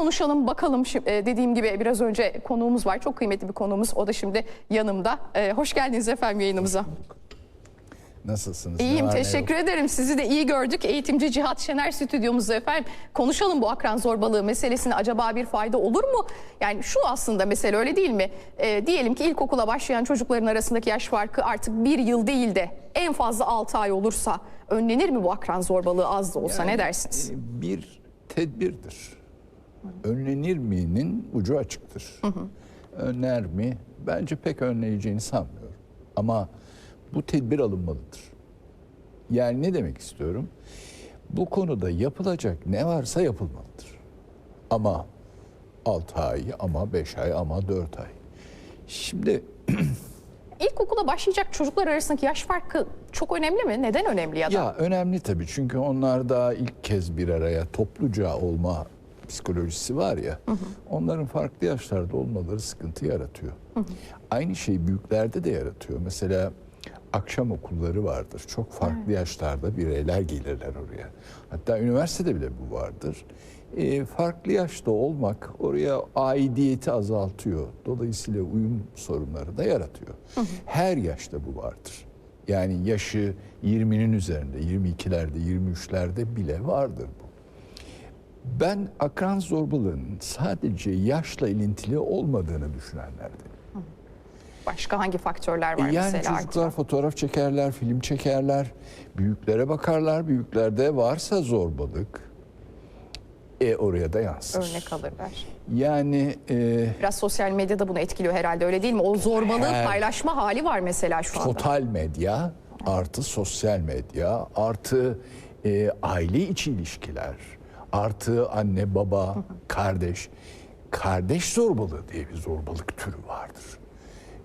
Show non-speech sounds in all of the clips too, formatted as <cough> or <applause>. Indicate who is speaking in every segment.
Speaker 1: konuşalım bakalım Şi- e, dediğim gibi biraz önce konuğumuz var çok kıymetli bir konuğumuz o da şimdi yanımda. E, hoş geldiniz efendim yayınımıza.
Speaker 2: Nasılsınız? Ne
Speaker 1: İyiyim
Speaker 2: var, ne
Speaker 1: teşekkür ediyorum. Sizi de iyi gördük. Eğitimci Cihat Şener stüdyomuzda efendim. Konuşalım bu akran zorbalığı meselesine acaba bir fayda olur mu? Yani şu aslında mesele öyle değil mi? Ee, diyelim ki ilkokula başlayan çocukların arasındaki yaş farkı artık bir yıl değil de en fazla 6 ay olursa önlenir mi bu akran zorbalığı az da olsa ne
Speaker 2: Yani,
Speaker 1: dersiniz?
Speaker 2: e, Bir tedbirdir. Önlenir mi'nin ucu açıktır. Önler mi? Bence pek önleyeceğini sanmıyorum. Ama bu tedbir alınmalıdır. Yani ne demek istiyorum? Bu konuda yapılacak ne varsa yapılmalıdır. Ama 6 ay, ama 5 ay, ama 4 ay. Şimdi <clears throat>
Speaker 1: İlkokula başlayacak çocuklar arasındaki yaş farkı çok önemli mi? Neden önemli ya da?
Speaker 2: Ya önemli tabii çünkü onlar da ilk kez bir araya topluca olma psikolojisi var ya. Onların farklı yaşlarda olmaları sıkıntı yaratıyor. Aynı şey büyüklerde de yaratıyor. Mesela akşam okulları vardır. Çok farklı yaşlarda bireyler gelirler oraya. Hatta üniversitede bile bu vardır. E, farklı yaşta olmak oraya aidiyeti azaltıyor. Dolayısıyla uyum sorunları da yaratıyor. Her yaşta bu vardır. Yani yaşı 20'nin üzerinde, 22'lerde, 23'lerde bile vardır bu. Ben akran zorbalığının sadece yaşla ilintili olmadığını düşünenlerdenim.
Speaker 1: Başka hangi faktörler var
Speaker 2: Yani
Speaker 1: mesela?
Speaker 2: çocuklar fotoğraf çekerler, film çekerler, büyüklere bakarlar. Büyüklerde varsa zorbalık, e oraya da yansır.
Speaker 1: Örnek alırlar.
Speaker 2: Yani e,
Speaker 1: Biraz sosyal medyada bunu etkiliyor herhalde öyle değil mi? O zorbalığı
Speaker 2: Her-
Speaker 1: paylaşma hali var mesela şu anda.
Speaker 2: total medya artı sosyal medya artı e, aile içi ilişkiler artı anne baba kardeş kardeş zorbalığı diye bir zorbalık türü vardır.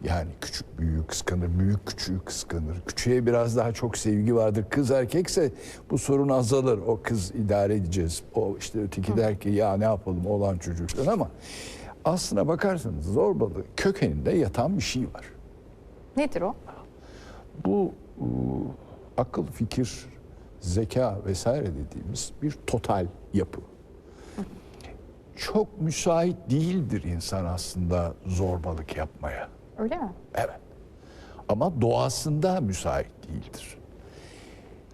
Speaker 2: Yani küçük büyüğü kıskanır, büyük küçüğü kıskanır. Küçüğe biraz daha çok sevgi vardır. Kız erkekse bu sorun azalır. O kız idare edeceğiz. O işte öteki der ki ya ne yapalım olan çocuklar ama aslına bakarsanız zorbalığı kökeninde yatan bir şey var.
Speaker 1: Nedir o?
Speaker 2: Bu e, akıl, fikir, zeka vesaire dediğimiz bir total yapı. Çok müsait değildir insan aslında zorbalık yapmaya.
Speaker 1: Öyle mi?
Speaker 2: Evet. Ama doğasında müsait değildir.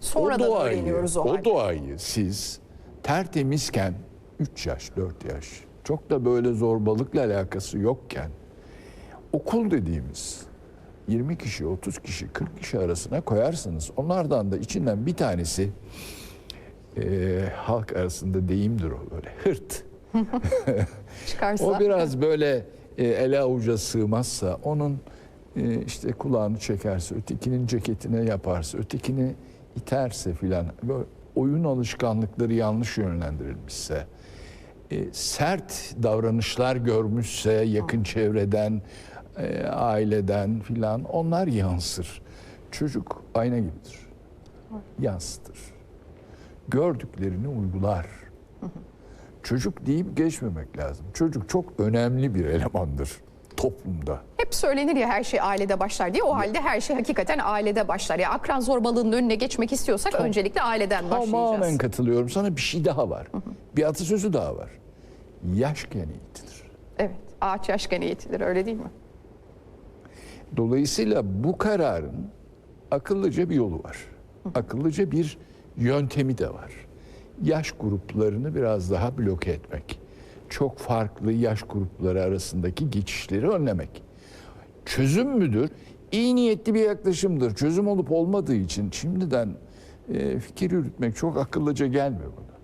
Speaker 1: Sonradan öğreniyoruz o,
Speaker 2: o
Speaker 1: halde.
Speaker 2: doğayı siz tertemizken 3 yaş, 4 yaş çok da böyle zorbalıkla alakası yokken okul dediğimiz 20 kişi, 30 kişi, 40 kişi arasına koyarsınız. Onlardan da içinden bir tanesi eee, halk arasında deyimdir o böyle hırt. <laughs>
Speaker 1: Çıkarsa.
Speaker 2: O biraz böyle e, ele avuca sığmazsa onun e, işte kulağını çekerse, ötekinin ceketine yaparsa, ötekini iterse filan böyle oyun alışkanlıkları yanlış yönlendirilmişse, e, sert davranışlar görmüşse yakın çevreden, e, aileden filan onlar yansır. Çocuk ayna gibidir. Yansıtır. Gördüklerini uygular. Çocuk deyip geçmemek lazım. Çocuk çok önemli bir elemandır toplumda.
Speaker 1: Hep söylenir ya her şey ailede başlar diye. O halde her şey hakikaten ailede başlar. Ya akran zorbalığının önüne geçmek istiyorsak öncelikle aileden başlayacağız.
Speaker 2: Tamamen katılıyorum. Sana bir şey daha var. Bir atasözü daha var. Yaşken eğitilir.
Speaker 1: Evet. Ağaç yaşken eğitilir öyle değil mi?
Speaker 2: Dolayısıyla bu kararın akıllıca bir yolu var. Akıllıca bir yöntemi de var. Yaş gruplarını biraz daha bloke etmek. Çok farklı yaş grupları arasındaki geçişleri önlemek. Çözüm müdür? İyi niyetli bir yaklaşımdır. Çözüm olup olmadığı için şimdiden e, fikir yürütmek çok akıllıca gelmiyor bana.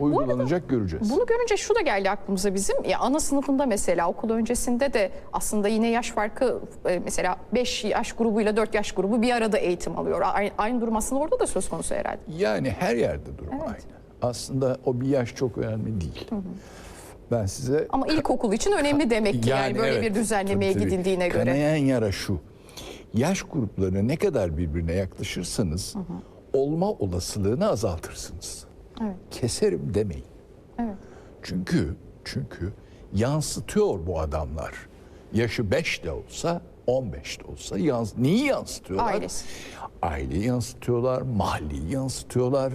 Speaker 2: Uygulanacak göreceğiz.
Speaker 1: Bunu görünce şu da geldi aklımıza bizim. Ya ana sınıfında mesela okul öncesinde de aslında yine yaş farkı e, mesela 5 yaş grubuyla 4 yaş grubu bir arada eğitim alıyor. Aynı, aynı durum aslında orada da söz konusu herhalde.
Speaker 2: Yani her yerde durum aynı. Aslında o bir yaş çok önemli değil. Ben size
Speaker 1: Ama ilkokul için önemli demek ki yani, böyle
Speaker 2: evet,
Speaker 1: bir düzenlemeye
Speaker 2: tabii, tabii.
Speaker 1: gidildiğine göre.
Speaker 2: Kanayan yara şu. Yaş gruplarına ne kadar birbirine yaklaşırsanız olma olasılığını azaltırsınız.
Speaker 1: Evet.
Speaker 2: Keserim demeyin.
Speaker 1: Evet.
Speaker 2: Çünkü çünkü yansıtıyor bu adamlar. Yaşı beş de olsa 15'te olsa yans neyi yansıtıyorlar?
Speaker 1: Ailesi.
Speaker 2: Aileyi yansıtıyorlar, mahalleyi yansıtıyorlar,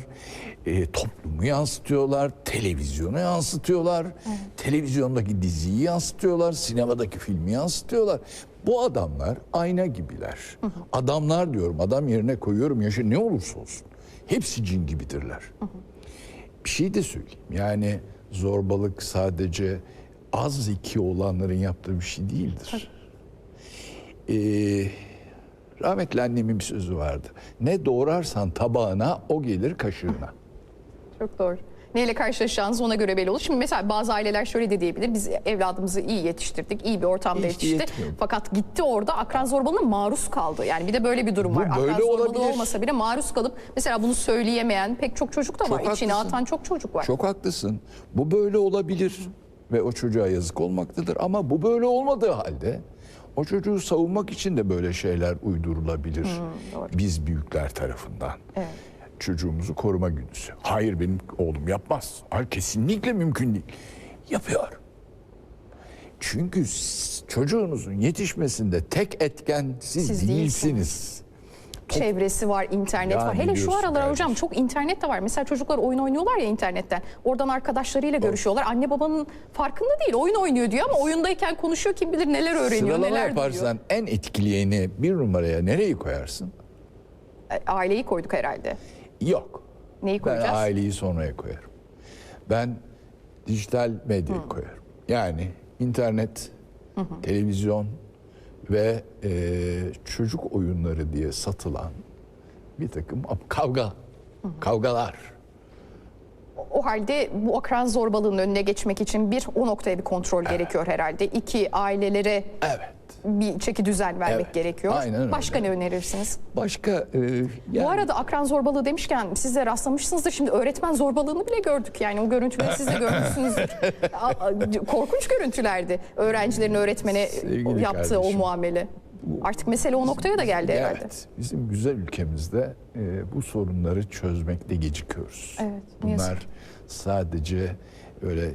Speaker 2: e, toplumu yansıtıyorlar, televizyonu yansıtıyorlar, televizyondaki diziyi yansıtıyorlar, sinemadaki filmi yansıtıyorlar. Bu adamlar ayna gibiler. Adamlar diyorum, adam yerine koyuyorum yaşı ne olursa olsun. Hepsi cin gibidirler. Bir şey de söyleyeyim. Yani zorbalık sadece az zeki olanların yaptığı bir şey değildir. Ee, rahmetli annemin bir sözü vardı. Ne doğrarsan tabağına o gelir kaşığına.
Speaker 1: Çok doğru. Neyle karşılaşacağınız ona göre belli olur. Şimdi mesela bazı aileler şöyle de diyebilir. Biz evladımızı iyi yetiştirdik, iyi bir ortamda
Speaker 2: İşte
Speaker 1: yetişti. Fakat gitti orada akran zorbalığına maruz kaldı. Yani bir de böyle bir durum
Speaker 2: Bu
Speaker 1: var. Akran zorbalığı
Speaker 2: olabilir.
Speaker 1: olmasa bile maruz kalıp mesela bunu söyleyemeyen pek çok çocuk da var.
Speaker 2: Çok
Speaker 1: İçine
Speaker 2: haklısın.
Speaker 1: atan çok çocuk var.
Speaker 2: Çok haklısın. Bu böyle olabilir ve o çocuğa yazık olmaktadır. Ama bu böyle olmadığı halde o çocuğu savunmak için de böyle şeyler uydurulabilir.
Speaker 1: doğru.
Speaker 2: Biz büyükler tarafından.
Speaker 1: Evet.
Speaker 2: Çocuğumuzu koruma güdüsü. Hayır benim oğlum yapmaz. Hayır kesinlikle mümkün değil. Yapıyor. Çünkü çocuğunuzun yetişmesinde tek etken siz,
Speaker 1: Siz
Speaker 2: değilsiniz.
Speaker 1: Çevresi var, internet
Speaker 2: Ya
Speaker 1: var. Hele şu aralar hocam
Speaker 2: kardeşim.
Speaker 1: çok internet de var. Mesela çocuklar oyun oynuyorlar ya internetten. Oradan arkadaşlarıyla görüşüyorlar. Anne babanın farkında değil. Oyun oynuyor diyor ama oyundayken konuşuyor. Kim bilir neler öğreniyor,
Speaker 2: Sıralama
Speaker 1: neler
Speaker 2: yaparsan en etkileyeni bir numaraya nereyi koyarsın?
Speaker 1: E, Aileyi koyduk herhalde.
Speaker 2: Yok.
Speaker 1: Neyi
Speaker 2: Ben
Speaker 1: koyacağız?
Speaker 2: aileyi sonraya koyarım. Ben dijital medyayı koyarım. Yani internet, televizyon ve e, çocuk oyunları diye satılan bir takım kavga, kavgalar.
Speaker 1: O halde bu akran zorbalığının önüne geçmek için bir o noktaya bir kontrol gerekiyor herhalde. İki ailelere
Speaker 2: Evet.
Speaker 1: bir çeki düzen vermek
Speaker 2: Evet,
Speaker 1: gerekiyor.
Speaker 2: aynen öyle.
Speaker 1: Başka ne önerirsiniz?
Speaker 2: Başka e, yani
Speaker 1: Bu arada akran zorbalığı demişken siz de rastlamışsınızdır. Şimdi öğretmen zorbalığını bile gördük. Yani o görüntüleri siz de görmüşsünüzdür. <laughs> Korkunç görüntülerdi. Öğrencilerin öğretmene
Speaker 2: Sevgili
Speaker 1: yaptığı o
Speaker 2: kardeşim,
Speaker 1: muamele. Artık mesele o noktaya da geldi herhalde.
Speaker 2: Evet, bizim güzel ülkemizde e, bu sorunları çözmekte gecikiyoruz.
Speaker 1: Evet, yazık
Speaker 2: Bunlar sadece öyle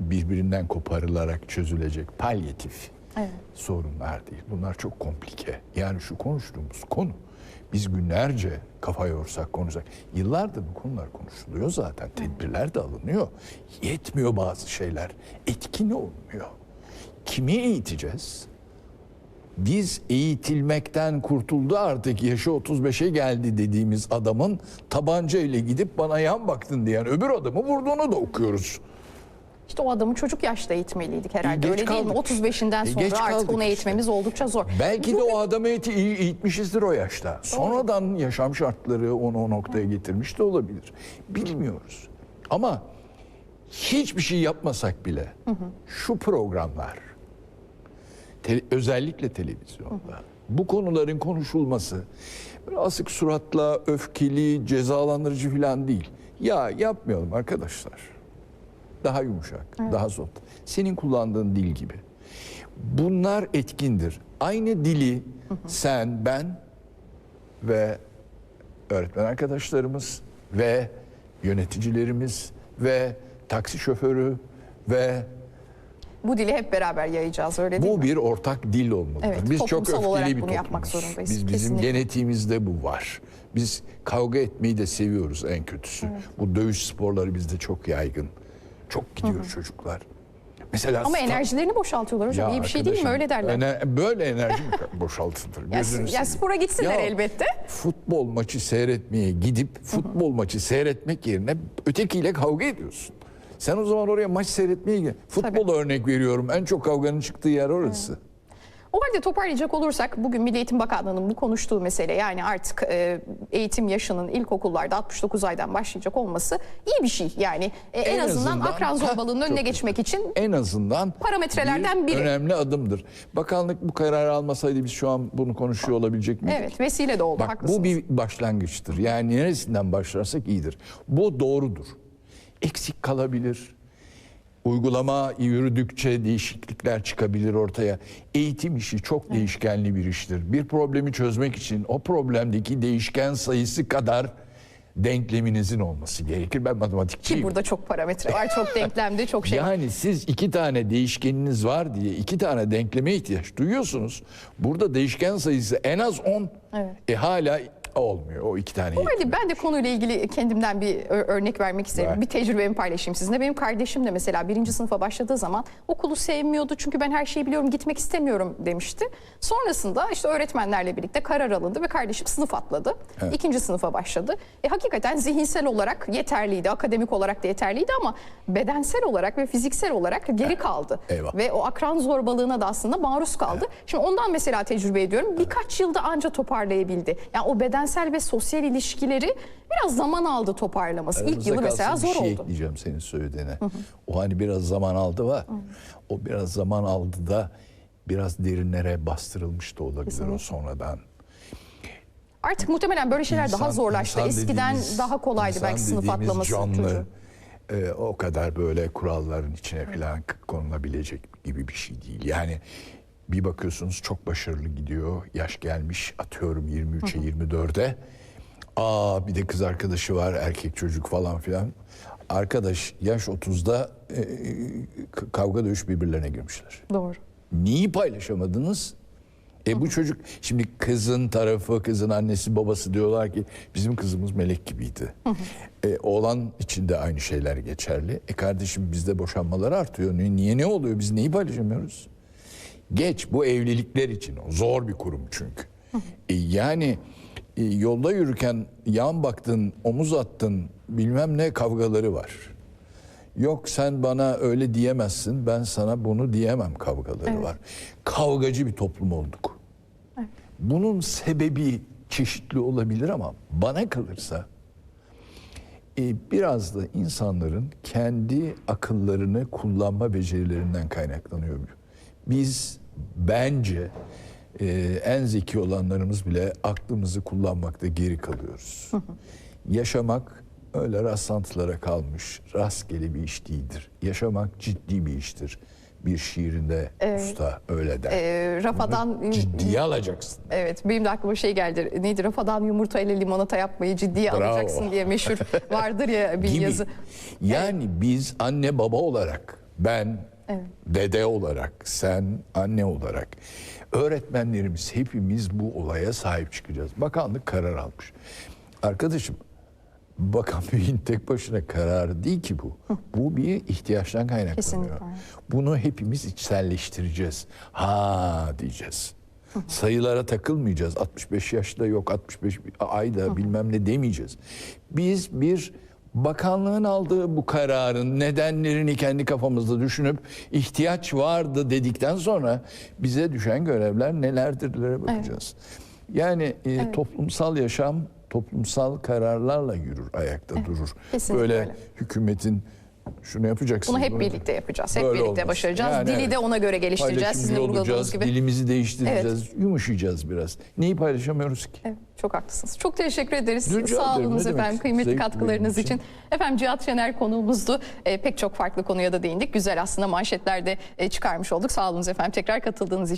Speaker 2: birbirinden koparılarak çözülecek palyatif
Speaker 1: Evet.
Speaker 2: sorunlar değil. Bunlar çok komplike. Yani şu konuştuğumuz konu biz günlerce kafa yorsak konuşsak. Yıllardır bu konular konuşuluyor zaten. Tedbirler de alınıyor. Yetmiyor bazı şeyler. Etkin olmuyor. Kimi eğiteceğiz? Biz eğitilmekten kurtuldu artık yaşı 35'e geldi dediğimiz adamın tabanca ile gidip bana yan baktın diyen öbür adamı vurduğunu da okuyoruz.
Speaker 1: İşte o adamı çocuk yaşta eğitmeliydik herhalde.
Speaker 2: E,
Speaker 1: Öyle değil mi?
Speaker 2: kaldık
Speaker 1: 35'inden
Speaker 2: işte. E,
Speaker 1: sonra
Speaker 2: geç
Speaker 1: artık
Speaker 2: kaldık
Speaker 1: onu
Speaker 2: işte.
Speaker 1: eğitmemiz oldukça zor.
Speaker 2: Belki de o adamı eğiti- eğ- eğitmişizdir o yaşta. Sonradan yaşam şartları onu o noktaya getirmiş de olabilir. Bilmiyoruz. Ama hiçbir şey yapmasak bile şu programlar te- özellikle televizyonda bu konuların konuşulması böyle asık suratla öfkeli cezalandırıcı falan değil. Ya yapmayalım arkadaşlar. Daha yumuşak, daha soft. Senin kullandığın dil gibi. Bunlar etkindir. Aynı dili sen, ben ve öğretmen arkadaşlarımız ve yöneticilerimiz ve taksi şoförü ve
Speaker 1: Bu dili hep beraber yayacağız öyle değil
Speaker 2: bu
Speaker 1: mi?
Speaker 2: bir ortak dil olmalıdır.
Speaker 1: Evet,
Speaker 2: Biz çok
Speaker 1: olarak
Speaker 2: öfkeli bir
Speaker 1: bunu yapmak
Speaker 2: toplumuz.
Speaker 1: zorundayız.
Speaker 2: Biz bizim
Speaker 1: Kesinlikle.
Speaker 2: genetiğimizde bu var. Biz kavga etmeyi de seviyoruz en kötüsü. Bu dövüş sporları bizde çok yaygın. Çok gidiyor çocuklar. Mesela
Speaker 1: Ama enerjilerini boşaltıyorlar hocam.
Speaker 2: Ya
Speaker 1: İyi bir şey değil mi? Öyle derler.
Speaker 2: ener- böyle enerji mi boşaltılır?
Speaker 1: Ya, ya spora gitsinler
Speaker 2: Ya,
Speaker 1: elbette.
Speaker 2: Futbol maçı seyretmeye gidip futbol maçı seyretmek yerine ötekiyle kavga ediyorsun. Sen o zaman oraya maç seyretmeye gel. Futbol örnek veriyorum. En çok kavganın çıktığı yer orası.
Speaker 1: O halde toparlayacak olursak bugün Milli Eğitim Bakanlığı'nın bu konuştuğu mesele yani artık e, eğitim yaşının ilkokullarda 69 aydan başlayacak olması iyi bir şey. Yani e, en,
Speaker 2: En
Speaker 1: azından,
Speaker 2: azından-
Speaker 1: akran <laughs> zorbalığının önüne geçmek için
Speaker 2: En azından
Speaker 1: Parametrelerden
Speaker 2: bir
Speaker 1: biri.
Speaker 2: önemli adımdır. Bakanlık bu kararı almasaydı biz şu an bunu konuşuyor olabilecek miydik?
Speaker 1: evet vesile de oldu
Speaker 2: Bak
Speaker 1: haklısınız.
Speaker 2: bu bir başlangıçtır. Yani neresinden başlarsak iyidir. Bu doğrudur. Eksik kalabilir. Uygulama yürüdükçe değişiklikler çıkabilir ortaya. Eğitim işi çok değişkenli bir iştir. Bir problemi çözmek için o problemdeki değişken sayısı kadar denkleminizin olması gerekir. Ben
Speaker 1: Ki
Speaker 2: matematikçiyim.
Speaker 1: burada çok parametre var, çok denklemde, çok şey.
Speaker 2: Yani siz iki tane değişkeniniz var diye iki tane denkleme ihtiyaç duyuyorsunuz. Burada değişken sayısı en az 10.
Speaker 1: Evet.
Speaker 2: E hala olmuyor o iki tane.
Speaker 1: Hadi ben de konuyla ilgili kendimden bir örnek vermek isterim.
Speaker 2: Ver.
Speaker 1: Bir tecrübemi paylaşayım sizinle. Benim kardeşim de mesela birinci sınıfa başladığı zaman okulu sevmiyordu. Çünkü ben her şeyi biliyorum gitmek istemiyorum demişti. Sonrasında işte öğretmenlerle birlikte karar alındı ve kardeşim sınıf atladı. İkinci sınıfa başladı. E, hakikaten zihinsel olarak yeterliydi. Akademik olarak da yeterliydi ama bedensel olarak ve fiziksel olarak geri kaldı.
Speaker 2: Eyvah.
Speaker 1: Ve o akran zorbalığına da aslında maruz kaldı. Şimdi ondan mesela tecrübe ediyorum. Birkaç yılda anca toparlayabildi. Yani o bedensel ve sosyal ilişkileri biraz zaman aldı toparlaması. İlk
Speaker 2: Aramızda
Speaker 1: yılı mesela zor
Speaker 2: şey
Speaker 1: oldu.
Speaker 2: ekleyeceğim senin söylediğine. O hani biraz zaman aldı var. O biraz zaman aldı da biraz derinlere bastırılmış da olabilir o sonradan.
Speaker 1: Artık muhtemelen böyle şeyler daha
Speaker 2: İnsan-
Speaker 1: zorlaştı.
Speaker 2: insan
Speaker 1: Eskiden
Speaker 2: dediğimiz-
Speaker 1: daha kolaydı belki sınıf atlaması.
Speaker 2: canlı e, o kadar böyle kuralların içine falan konulabilecek gibi bir şey değil. Yani bir bakıyorsunuz çok başarılı gidiyor. Yaş gelmiş atıyorum 23'e 24'e. Aa bir de kız arkadaşı var erkek çocuk falan filan. Arkadaş yaş 30'da e, kavga dövüş birbirlerine girmişler.
Speaker 1: Doğru.
Speaker 2: Neyi paylaşamadınız? E bu çocuk şimdi kızın tarafı, kızın annesi, babası diyorlar ki bizim kızımız melek gibiydi. E, oğlan için de aynı şeyler geçerli. E kardeşim bizde boşanmalar artıyor. Niye, niye ne oluyor? Biz neyi paylaşamıyoruz? Geç bu evlilikler için. Zor bir kurum çünkü. E, yani e, yolda yürürken yan baktın, omuz attın bilmem ne kavgaları var. Yok sen bana öyle diyemezsin, ben sana bunu diyemem kavgaları var. Kavgacı bir toplum olduk. Bunun sebebi çeşitli olabilir ama bana kalırsa e, biraz da insanların kendi akıllarını kullanma becerilerinden kaynaklanıyor. Biz bence e, en zeki olanlarımız bile aklımızı kullanmakta geri kalıyoruz. <laughs> Yaşamak öyle rastlantılara kalmış, rastgele bir iş değildir. Yaşamak ciddi bir iştir. Bir şiirinde usta öyle der.
Speaker 1: Ee, rafadan
Speaker 2: Ciddiye alacaksın.
Speaker 1: Evet benim de aklıma şey geldi. Neydi rafadan yumurta ile limonata yapmayı ciddiye
Speaker 2: Bravo.
Speaker 1: alacaksın diye meşhur <laughs> vardır ya bir
Speaker 2: gibi.
Speaker 1: yazı.
Speaker 2: Yani biz anne baba olarak, ben
Speaker 1: Evet.
Speaker 2: dede olarak, sen anne olarak, öğretmenlerimiz hepimiz bu olaya sahip çıkacağız. Bakanlık karar almış. Arkadaşım, bakan <laughs> beyin tek başına kararı değil ki bu. Bu bir ihtiyaçtan kaynaklanıyor.
Speaker 1: Kesinlikle.
Speaker 2: Bunu hepimiz içselleştireceğiz. Ha diyeceğiz. Sayılara takılmayacağız. 65 yaşta yok, 65 ayda bilmem ne demeyeceğiz. Biz bir bakanlığın aldığı bu kararın nedenlerini kendi kafamızda düşünüp ihtiyaç vardı dedikten sonra bize düşen görevler nelerdirlere bakacağız. Yani e, toplumsal yaşam toplumsal kararlarla yürür, ayakta durur.
Speaker 1: kesinlikle
Speaker 2: Böyle
Speaker 1: öyle.
Speaker 2: hükümetin şunu yapacaksınız.
Speaker 1: Bunu hep
Speaker 2: bunu-
Speaker 1: birlikte yapacağız. Hep
Speaker 2: Böyle
Speaker 1: birlikte
Speaker 2: olmaz.
Speaker 1: başaracağız.
Speaker 2: Yani
Speaker 1: Dili
Speaker 2: evet.
Speaker 1: de ona göre geliştireceğiz. Sizin vurguladığınız gibi.
Speaker 2: dilimizi değiştireceğiz, yumuşayacağız biraz. Neyi paylaşamıyoruz ki?
Speaker 1: Evet, çok haklısınız. Çok teşekkür ederiz.
Speaker 2: Rica
Speaker 1: Sağ olunuz
Speaker 2: ne demek.
Speaker 1: efendim kıymetli
Speaker 2: Zevk
Speaker 1: katkılarınız için.
Speaker 2: için.
Speaker 1: Efendim Cihat Şener konuğumuzdu. E, pek çok farklı konuya da değindik. Güzel aslında manşetlerde e, çıkarmış olduk. Sağ olunuz efendim tekrar katıldığınız için.